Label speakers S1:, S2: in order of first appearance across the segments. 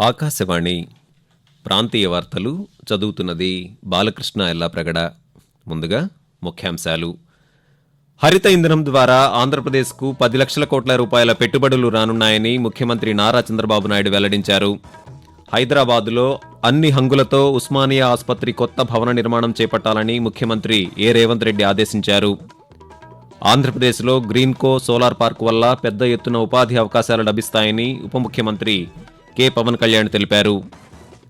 S1: ఆకాశవాణి ప్రాంతీయ వార్తలు చదువుతున్నది బాలకృష్ణ ఎల్లాప్రగడ. ముందుగా ముఖ్యాంశాలు. హరిత ఇంధనం ద్వారా ఆంధ్రప్రదేశ్కు పది లక్షల కోట్ల రూపాయల పెట్టుబడులు రానున్నాయని ముఖ్యమంత్రి నారా చంద్రబాబు నాయుడు వెల్లడించారు. హైదరాబాదులో అన్ని హంగులతో ఉస్మానియా ఆసుపత్రి కొత్త భవన నిర్మాణం చేపట్టాలని ముఖ్యమంత్రి ఏ. రేవంత్ రెడ్డి ఆదేశించారు. ఆంధ్రప్రదేశ్లో గ్రీన్కో సోలార్ పార్క్ వల్ల పెద్ద ఎత్తున ఉపాధి అవకాశాలు లభిస్తాయని ఉప ముఖ్యమంత్రి కె. పవన్ కళ్యాణ్ తెలిపారు.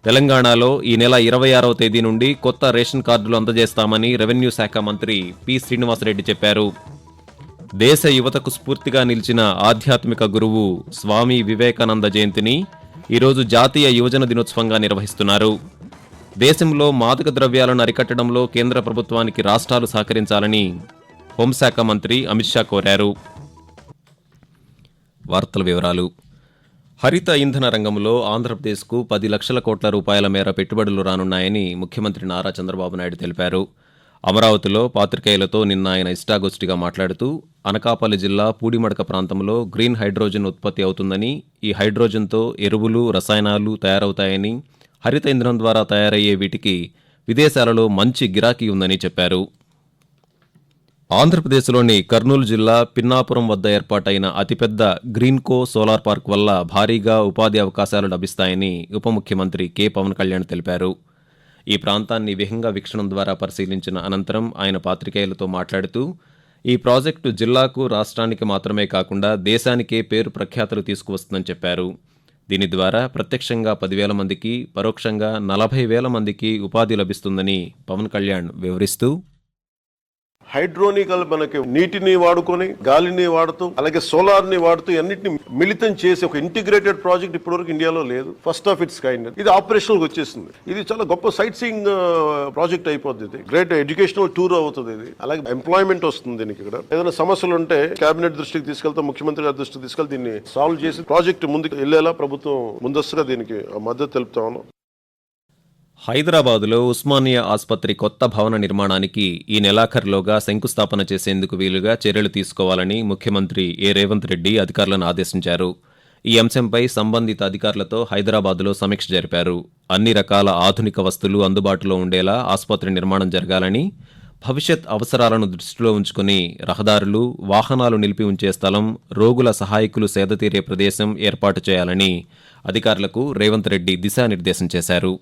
S1: తెలంగాణలో ఈ నెల ఇరవై ఆరవ తేదీ నుండి కొత్త రేషన్ కార్డులు అందజేస్తామని రెవెన్యూ శాఖ మంత్రి పి. శ్రీనివాసరెడ్డి చెప్పారు. దేశ యువతకు స్ఫూర్తిగా నిలిచిన ఆధ్యాత్మిక గురువు స్వామి వివేకానంద జయంతిని ఈరోజు జాతీయ యువజన దినోత్సవంగా నిర్వహిస్తున్నారు. దేశంలో మాదక ద్రవ్యాలను అరికట్టడంలో కేంద్ర ప్రభుత్వానికి రాష్ట్రాలు సహకరించాలని హోంశాఖ మంత్రి అమిత్ షా కోరారు. వార్తల వివరాలు హరిత ఇంధన రంగంలో ఆంధ్రప్రదేశ్కు పది లక్షల కోట్ల రూపాయల మేర పెట్టుబడులు రానున్నాయని ముఖ్యమంత్రి నారా చంద్రబాబు నాయుడు తెలిపారు. అమరావతిలో పాత్రికేయులతో నిన్న ఆయన ఇష్టాగోష్ఠిగా మాట్లాడుతూ అనకాపల్లి జిల్లా పూడిమడక ప్రాంతంలో గ్రీన్ హైడ్రోజన్ ఉత్పత్తి అవుతుందని ఈ హైడ్రోజన్తో ఎరువులు రసాయనాలు తయారవుతాయని హరిత ఇంధనం ద్వారా తయారయ్యే వీటికి విదేశాలలో మంచి గిరాకీ ఉందని చెప్పారు. ఆంధ్రప్రదేశ్లోని కర్నూలు జిల్లా పిన్నాపురం వద్ద ఏర్పాటైన అతిపెద్ద గ్రీన్కో సోలార్ పార్క్ వల్ల భారీగా ఉపాధి అవకాశాలు లభిస్తాయని ఉప ముఖ్యమంత్రి కె. పవన్ కళ్యాణ్ తెలిపారు. ఈ ప్రాంతాన్ని విహంగ వీక్షణం ద్వారా పరిశీలించిన అనంతరం ఆయన పాత్రికేయులతో మాట్లాడుతూ ఈ ప్రాజెక్టు జిల్లాకు రాష్ట్రానికి మాత్రమే కాకుండా దేశానికే పేరు ప్రఖ్యాతులు తీసుకువస్తుందని చెప్పారు. దీని ద్వారా ప్రత్యక్షంగా పదివేల మందికి పరోక్షంగా నలభై వేల మందికి ఉపాధి లభిస్తుందని పవన్ కళ్యాణ్ వివరిస్తూ
S2: హైడ్రోనికల్ మనకి నీటిని వాడుకొని గాలిని వాడుతూ అలాగే సోలార్ని వాడుతూ అన్నిటిని మిళితం చేసి ఒక ఇంటిగ్రేటెడ్ ప్రాజెక్ట్ ఇప్పటివరకు ఇండియాలో లేదు. ఫస్ట్ ఆఫ్ ఇట్స్ కైండ్ ఇది ఆపరేషనల్ వచ్చేసింది. ఇది చాలా గొప్ప సైట్ సీయింగ్ ప్రాజెక్ట్ అయిపోద్ది ఇది. గ్రేట్ ఎడ్యుకేషనల్ టూర్ అవుతుంది ఇది. అలాగే ఎంప్లాయ్మెంట్ వస్తుంది దీనికి ఇక్కడ ఏదైనా సమస్యలు ఉంటే కేబినెట్ దృష్టికి తీసుకెళ్తా ముఖ్యమంత్రి గారి దృష్టికి తీసుకెళ్తే దీన్ని సాల్వ్ చేసి ప్రాజెక్ట్ ముందుకు వెళ్ళేలా ప్రభుత్వం ముందస్తుగా దీనికి మద్దతు తెలుపుతాను
S1: హైదరాబాదులో ఉస్మానియా ఆసుపత్రి కొత్త భవన నిర్మాణానికి ఈ నెలాఖరులోగా శంకుస్థాపన చేసేందుకు వీలుగా చర్యలు తీసుకోవాలని ముఖ్యమంత్రి ఏ. రేవంత్ రెడ్డి అధికారులను ఆదేశించారు. ఈ అంశంపై సంబంధిత అధికారులతో హైదరాబాదులో సమీక్ష జరిపారు. అన్ని రకాల ఆధునిక వస్తువులు అందుబాటులో ఉండేలా ఆసుపత్రి నిర్మాణం జరగాలని భవిష్యత్ అవసరాలను దృష్టిలో ఉంచుకుని రహదారులు వాహనాలు నిలిపి ఉంచే స్థలం రోగుల సహాయకులు సేదతీరే ప్రదేశం ఏర్పాటు చేయాలని అధికారులకు రేవంత్ రెడ్డి దిశానిర్దేశం చేశారు.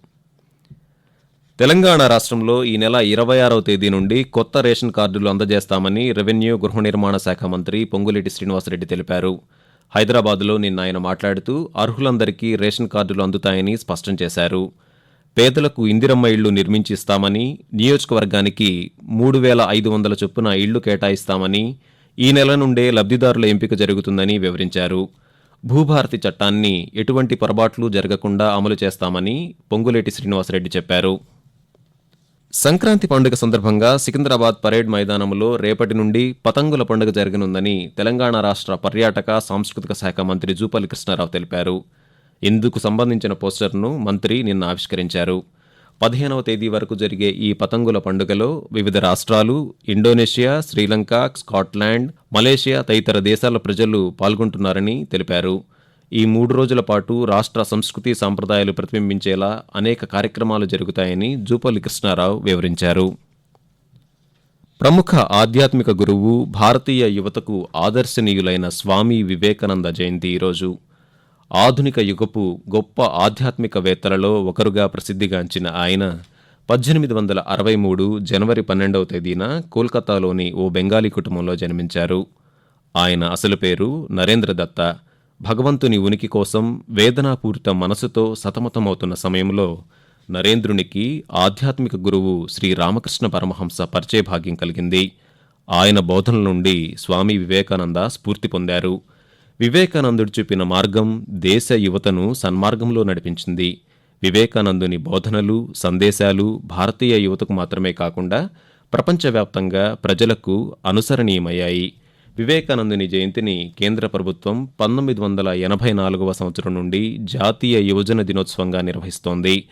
S1: తెలంగాణ రాష్ట్రంలో ఈ నెల ఇరవై ఆరవ తేదీ నుండి కొత్త రేషన్ కార్డులు అందజేస్తామని రెవెన్యూ గృహ నిర్మాణ శాఖ మంత్రి పొంగులేటి శ్రీనివాసరెడ్డి తెలిపారు. హైదరాబాద్లో నిన్న ఆయన మాట్లాడుతూ అర్హులందరికీ రేషన్ కార్డులు అందుతాయని స్పష్టం చేశారు. పేదలకు ఇందిరమ్మ ఇళ్ళు నిర్మించి ఇస్తామని నియోజకవర్గానికి మూడు వేల ఐదు వందల చొప్పున ఇళ్ళు కేటాయిస్తామని ఈ నెల నుండే లబ్ధిదారుల ఎంపిక జరుగుతుందని వివరించారు. భూభారతి చట్టాన్ని ఎటువంటి పొరపాట్లు జరగకుండా అమలు చేస్తామని పొంగులేటి శ్రీనివాసరెడ్డి చెప్పారు. సంక్రాంతి పండుగ సందర్భంగా సికింద్రాబాద్ పరేడ్ మైదానంలో రేపటి నుండి పతంగుల పండుగ జరగనుందని తెలంగాణ రాష్ట్ర పర్యాటక సాంస్కృతిక శాఖ మంత్రి జూపల్లి కృష్ణారావు తెలిపారు. ఇందుకు సంబంధించిన పోస్టర్ను మంత్రి నిన్న ఆవిష్కరించారు. పదిహేనవ తేదీ వరకు జరిగే ఈ పతంగుల పండుగలో వివిధ రాష్ట్రాలు ఇండోనేషియా శ్రీలంక స్కాట్లాండ్ మలేషియా తదితర దేశాల ప్రజలు పాల్గొంటున్నారని తెలిపారు. ఈ మూడు రోజుల పాటు రాష్ట్ర సంస్కృతి సాంప్రదాయాలు ప్రతిబింబించేలా అనేక కార్యక్రమాలు జరుగుతాయని జూపల్లి కృష్ణారావు వివరించారు. ప్రముఖ ఆధ్యాత్మిక గురువు భారతీయ యువతకు ఆదర్శనీయులైన స్వామి వివేకానంద జయంతి ఈరోజు. ఆధునిక యుగపు గొప్ప ఆధ్యాత్మికవేత్తలలో ఒకరుగా ప్రసిద్ధిగాంచిన ఆయన పద్దెనిమిది వందల అరవై మూడు జనవరి పన్నెండవ తేదీన కోల్కతాలోని ఓ బెంగాలీ కుటుంబంలో జన్మించారు. ఆయన అసలు పేరు నరేంద్ర దత్త. భగవంతుని ఉనికి కోసం వేదనాపూరిత మనసుతో సతమతమవుతున్న సమయంలో నరేంద్రునికి ఆధ్యాత్మిక గురువు శ్రీ రామకృష్ణ పరమహంస పరిచయ భాగ్యం కలిగింది. ఆయన బోధనల నుండి స్వామి వివేకానంద స్ఫూర్తి పొందారు. వివేకానందుడు చూపిన మార్గం దేశ యువతను సన్మార్గంలో నడిపించింది. వివేకానందుని బోధనలు సందేశాలు భారతీయ యువతకు మాత్రమే కాకుండా ప్రపంచవ్యాప్తంగా ప్రజలకు అనుసరణీయమయ్యాయి. వివేకానందుని జయంతిని కేంద్ర ప్రభుత్వం పంతొమ్మిది వందల ఎనభై నాలుగవ సంవత్సరం నుండి జాతీయ యువజన దినోత్సవంగా నిర్వహిస్తోంది.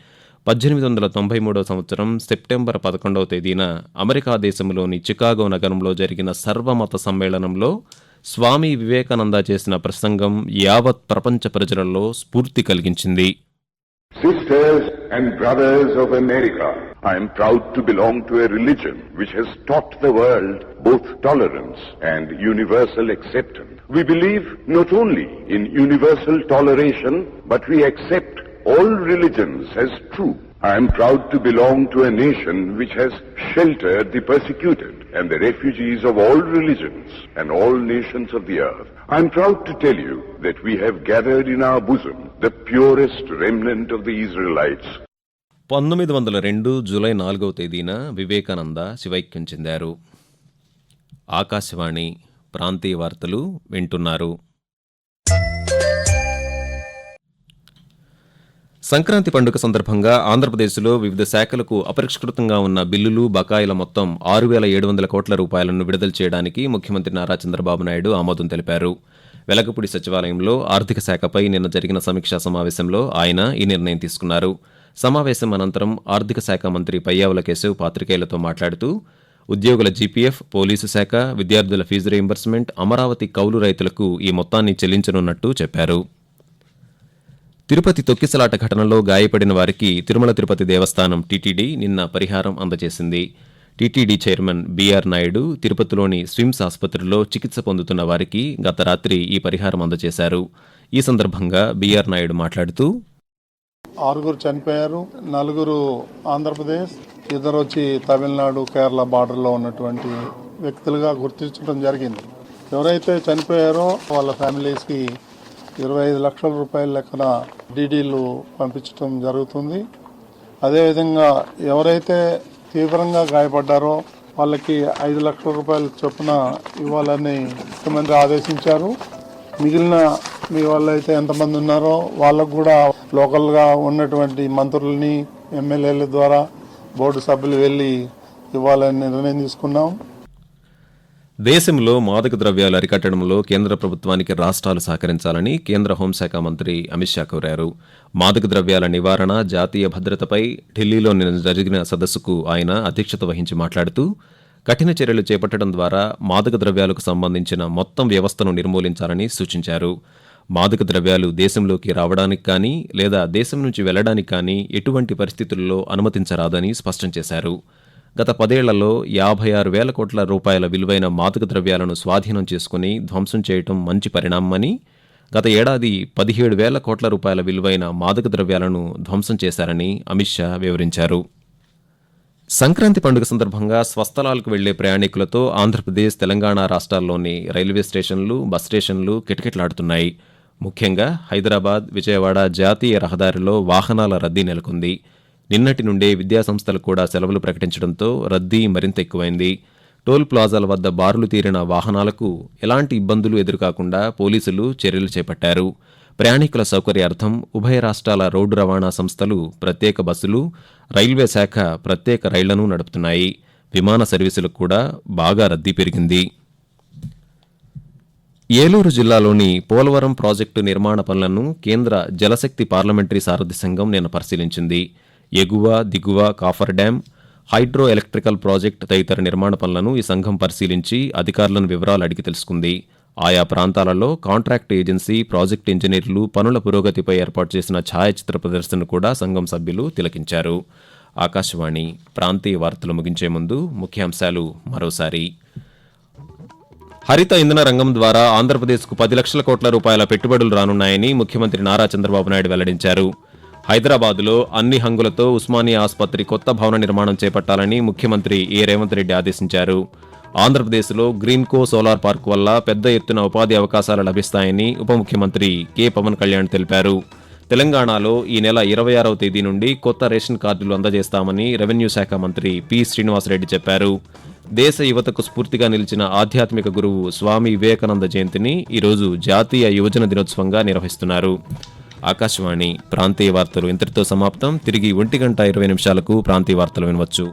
S1: పద్దెనిమిది వందల తొంభై మూడవ సంవత్సరం సెప్టెంబర్ పదకొండవ తేదీన అమెరికా దేశంలోని చికాగో నగరంలో జరిగిన సర్వమత సమ్మేళనంలో స్వామి వివేకానంద చేసిన ప్రసంగం యావత్ ప్రపంచ ప్రజలలో స్ఫూర్తి కలిగించింది.
S3: Sisters and brothers of America, I am proud to belong to a religion which has taught the world both tolerance and universal acceptance. We believe not only in universal toleration, but we accept all religions as true. I am proud to belong to a nation which has sheltered the persecuted and the refugees of all religions and all nations of the earth. I am proud to tell you that we have gathered in our bosom the purest remnant of the Israelites
S1: పంతొమ్మిది వందల రెండు July నాలుగవ తేదీన వివేకానంద శివైక్యం చెందారు ఆకాశవాణి ప్రాంతీయ వార్తలు వింటున్నారు సంక్రాంతి పండుగ సందర్భంగా ఆంధ్రప్రదేశ్లో వివిధ శాఖలకు అపరిష్కృతంగా ఉన్న బిల్లులు బకాయిల మొత్తం ఆరు వేల ఏడు వందల కోట్ల రూపాయలను విడుదల చేయడానికి ముఖ్యమంత్రి నారా చంద్రబాబు నాయుడు ఆమోదం తెలిపారు. వెలగపూడి సచివాలయంలో ఆర్థిక శాఖపై నిన్న జరిగిన సమీక్షా సమావేశంలో ఆయన ఈ నిర్ణయం తీసుకున్నారు. సమావేశం అనంతరం ఆర్థిక శాఖ మంత్రి పయ్యావుల కేశవ్ పాత్రికేయులతో మాట్లాడుతూ ఉద్యోగుల జీపీఎఫ్ పోలీసు శాఖ విద్యార్థుల ఫీజు రీయింబర్స్మెంట్ అమరావతి కౌలు రైతులకు ఈ మొత్తాన్ని చెల్లించనున్నట్టు చెప్పారు. తిరుపతి తొక్కిసలాట ఘటనలో గాయపడిన వారికి తిరుమల తిరుపతి దేవస్థానం టీటీడీ నిన్న పరిహారం అందజేసింది. TTD chairman B R Naidu తిరుపతిలోని స్విమ్స్ ఆసుపత్రిలో చికిత్స పొందుతున్న వారికి గత రాత్రి ఈ పరిహారం అందజేశారు. ఈ సందర్భంగా బీఆర్ నాయుడు మాట్లాడుతూ
S4: ఆరుగురు చనిపోయారు. నలుగురు ఆంధ్రప్రదేశ్ ఇద్దరు వచ్చి తమిళనాడు కేరళ బార్డర్లో ఉన్నటువంటి వ్యక్తులుగా గుర్తించడం జరిగింది. ఎవరైతే చనిపోయారో వాళ్ళ ఫ్యామిలీస్కి ఇరవై ఐదు లక్షల రూపాయల లెక్కన డీడీలు పంపించడం జరుగుతుంది. అదేవిధంగా ఎవరైతే తీవ్రంగా గాయపడ్డారో వాళ్ళకి ఐదు లక్షల రూపాయల చొప్పున ఇవ్వాలని ముఖ్యమంత్రి ఆదేశించారు. మిగిలిన మీ వాళ్ళైతే ఎంతమంది ఉన్నారో వాళ్ళకు కూడా లోకల్గా ఉన్నటువంటి మంత్రులని ఎమ్మెల్యేల ద్వారా బోర్డు సభ్యులు వెళ్ళి ఇవ్వాలని నిర్ణయం తీసుకున్నాం.
S1: దేశంలో మాదక ద్రవ్యాలు అరికట్టడంలో కేంద్ర ప్రభుత్వానికి రాష్ట్రాలు సహకరించాలని కేంద్ర హోంశాఖ మంత్రి అమిత్ షా కోరారు. మాదక ద్రవ్యాల నివారణ జాతీయ భద్రతపై ఢిల్లీలో నిన్న జరిగిన సదస్సుకు ఆయన అధ్యక్షత వహించి మాట్లాడుతూ కఠిన చర్యలు చేపట్టడం ద్వారా మాదక ద్రవ్యాలకు సంబంధించిన మొత్తం వ్యవస్థను నిర్మూలించాలని సూచించారు. మాదక ద్రవ్యాలు దేశంలోకి రావడానికి కానీ లేదా దేశం నుంచి వెళ్ళడానికి కానీ ఎటువంటి పరిస్థితుల్లో అనుమతించరాదని స్పష్టం చేశారు. గత పదేళ్ళలో యాభై ఆరు వేల కోట్ల రూపాయల విలువైన మాదక ద్రవ్యాలను స్వాధీనం చేసుకుని ధ్వంసం చేయటం మంచి పరిణామమని గత ఏడాది పదిహేడు వేల కోట్ల రూపాయల విలువైన మాదక ద్రవ్యాలను ధ్వంసం చేశారని అమిత్ షా వివరించారు. సంక్రాంతి పండుగ సందర్భంగా స్వస్థలాలకు వెళ్ళే ప్రయాణికులతో ఆంధ్రప్రదేశ్ తెలంగాణ రాష్ట్రాల్లోని రైల్వే స్టేషన్లు బస్ స్టేషన్లు కిటకిటలాడుతున్నాయి. ముఖ్యంగా హైదరాబాద్ విజయవాడ జాతీయ రహదారిలో వాహనాల రద్దీ నెలకొంది. నిన్నటి నుండే విద్యాసంస్థలు కూడా సెలవులు ప్రకటించడంతో రద్దీ మరింత ఎక్కువైంది. టోల్ ప్లాజాల వద్ద బారులు తీరిన వాహనాలకు ఎలాంటి ఇబ్బందులు ఎదురుకాకుండా పోలీసులు చర్యలు చేపట్టారు. ప్రయాణికుల సౌకర్యార్థం ఉభయ రాష్ట్రాల రోడ్డు రవాణా సంస్థలు ప్రత్యేక బస్సులు రైల్వే శాఖ ప్రత్యేక రైళ్ళను నడుపుతున్నాయి. విమాన సర్వీసులకు కూడా బాగా రద్దీ పెరిగింది. ఏలూరు జిల్లాలోని పోలవరం ప్రాజెక్టు నిర్మాణ పనులను కేంద్ర జలశక్తి పార్లమెంటరీ సారథి సంఘం నిన్న పరిశీలించింది. ఎగువ దిగువ coffer dam hydro electrical project తదితర నిర్మాణ పనులను ఈ సంఘం పరిశీలించి అధికారులను వివరాలు అడిగి తెలుసుకుంది. ఆయా ప్రాంతాలలో కాంట్రాక్ట్ ఏజెన్సీ ప్రాజెక్ట్ ఇంజనీర్లు పనుల పురోగతిపై ఏర్పాటు చేసిన ఛాయాచిత్ర ప్రదర్శన కూడా సంఘం సభ్యులు తిలకించారు. ఆకాశవాణి ప్రాంతీయ వార్తలు ముగించే ముందు ముఖ్యాంశాలు మరోసారి. హరిత ఇంధన రంగం ద్వారా ఆంధ్రప్రదేశ్కు పది లక్షల కోట్ల రూపాయల పెట్టుబడులు రానున్నాయని ముఖ్యమంత్రి నారా చంద్రబాబు నాయుడు వెల్లడించారు. హైదరాబాద్లో అన్ని హంగులతో ఉస్మానియా ఆసుపత్రి కొత్త భవన నిర్మాణం చేపట్టాలని ముఖ్యమంత్రి ఏ రేవంత్ రెడ్డి ఆదేశించారు. ఆంధ్రప్రదేశ్లో గ్రీన్కో సోలార్ పార్క్ వల్ల పెద్ద ఎత్తున ఉపాధి అవకాశాలు లభిస్తాయని ఉప ముఖ్యమంత్రి కె. పవన్ కళ్యాణ్ తెలిపారు. తెలంగాణలో ఈ నెల ఇరవై ఆరవ తేదీ నుండి కొత్త రేషన్ కార్డులు అందజేస్తామని రెవెన్యూ శాఖ మంత్రి పి. శ్రీనివాసరెడ్డి చెప్పారు. దేశ యువతకు స్ఫూర్తిగా నిలిచిన ఆధ్యాత్మిక గురువు స్వామి వివేకానంద జయంతిని ఈరోజు జాతీయ యువజన దినోత్సవంగా నిర్వహిస్తున్నారు. ఆకాశవాణి ప్రాంతీయ వార్తలు ఇంతటితో సమాప్తం. తిరిగి ఒంటి గంట ఇరవై నిమిషాలకు ప్రాంతీయ వార్తలు వినవచ్చు.